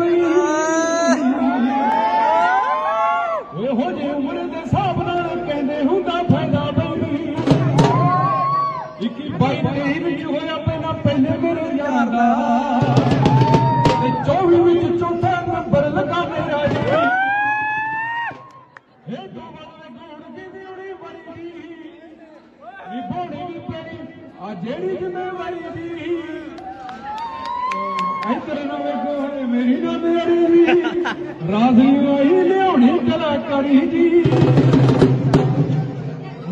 ਬਈ। ਓਏ ਹੋ ਜੇ ਉਮਰ ਦੇ ਹਿਸਾਬ ਨਾਲ ਕਹਿੰਦੇ ਹੁੰਦਾ ਫਾਇਦਾ ਬਈ ਇੱਕੀ ਬਾਈ ਤੇਈ ਵਿੱਚ ਹੋਇਆ ਪਹਿਲਾਂ ਪਹਿਲੇ ਮੇਰੇ ਯਾਰ ਦਾ। ਤੇ 24 ਵਿੱਚ ਚੌਥਾ ਨੰਬਰ ਲੱਗਾ ਮੇਰਾ ਜੀ ਇਹ ਦੋ ਵਾਲੇ ਗੋੜ ਦੀ ਦਿਉੜੀ ਬਣੀ ਦੀ ਨਿਭਾਉਣੀ ਵੀ ਪੈਣੀ ਆ ਜਿਹੜੀ ਜ਼ਿੰਮੇਵਾਰੀ ਵੇਖੋ ਹੈ ਮੇਰੀ ਰਾਜ਼ੀ ਆਈ ਲਿਆਉਣੀ ਕਲਾਕਾਰੀ ਦੀ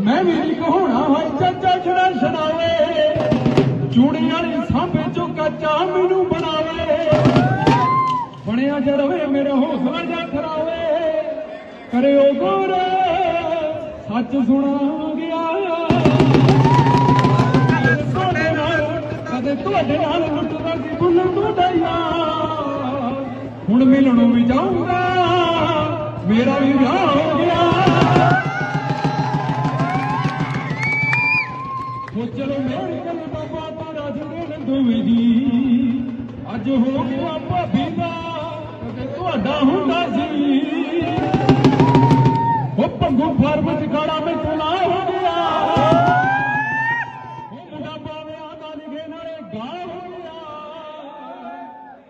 ਮੈਂ ਵੀ ਨਹੀਂ ਕਹਾਉਣਾ ਹੋਏ ਚਾਚਾ ਛੜਾ ਛੜਾਵੇ ਚੂੜੀ ਵਾਲੀ ਸਾਂਭੇ ਚੋਂ ਕੱਚਾ ਮੈਨੂੰ ਬਣਾਵੇ। ਬਣਿਆ ਜੜਵੇ ਮੇਰਾ ਹੌਸਲਾ ਜਾ ਖਰਾਵੇ। ਕਰਿਓ ਗੌਰ, ਸੱਚ ਸੁਣਾ ਗਿਆ। ਤੁਹਾਡੇ ਨਾਲ, ਕਦੇ ਤੁਹਾਡੇ ਨਾਲ ਲੁੱਟਦਾ ਸੀ ਬੁੱਲ ਤੁਹਾਡਾ ਯਾਰ ਹੁਣ ਮਿਲਣੋਂ ਵੀ ਜਾਊਂਗਾ, ਮੇਰਾ ਵੀ ਵਿਆਹ ਹੋ ਗਿਆ। ਉਹ ਚਲੋ ਮੇਰੀ ਗੱਲ ਬਾਬਾ ਤਾਰਾ ਜੁੜੇ ਦੋਵੇਂ ਜੀ। ਅੱਜ ਹੋ ਗਿਆ ਭਾਬੀ ਦਾ ਕਦੇ ਤੁਹਾਡਾ ਹੁੰਦਾ ਸੀ। ਉਹ ਪੰਗੂ ਫਾਰਮ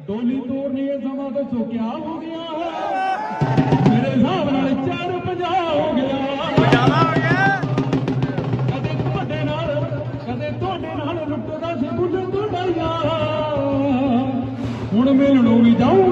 ਡੋਲੀ ਤੋੜਨੀ ਇਹ ਸਮਾਂ ਤੋਂ ਚੁੱਕਿਆ ਹੋ ਗਿਆ ਮੇਰੇ ਹਿਸਾਬ ਨਾਲ ਚਾਰ ਪੰਜਾਹ ਹੋ ਗਿਆ। ਜ਼ਿਆਦਾ ਹੋ ਗਿਆ। ਕਦੇ ਤੁਹਾਡੇ ਨਾਲ ਕਦੇ ਤੁਹਾਡੇ ਨਾਲ ਲੁੱਟਦਾ ਸੀ ਬੁੱਢ ਤੁਹਾਡਾ ਯਾਰ ਹੁਣ ਮਿਲਣੋਂ ਵੀ ਜਾਊਂ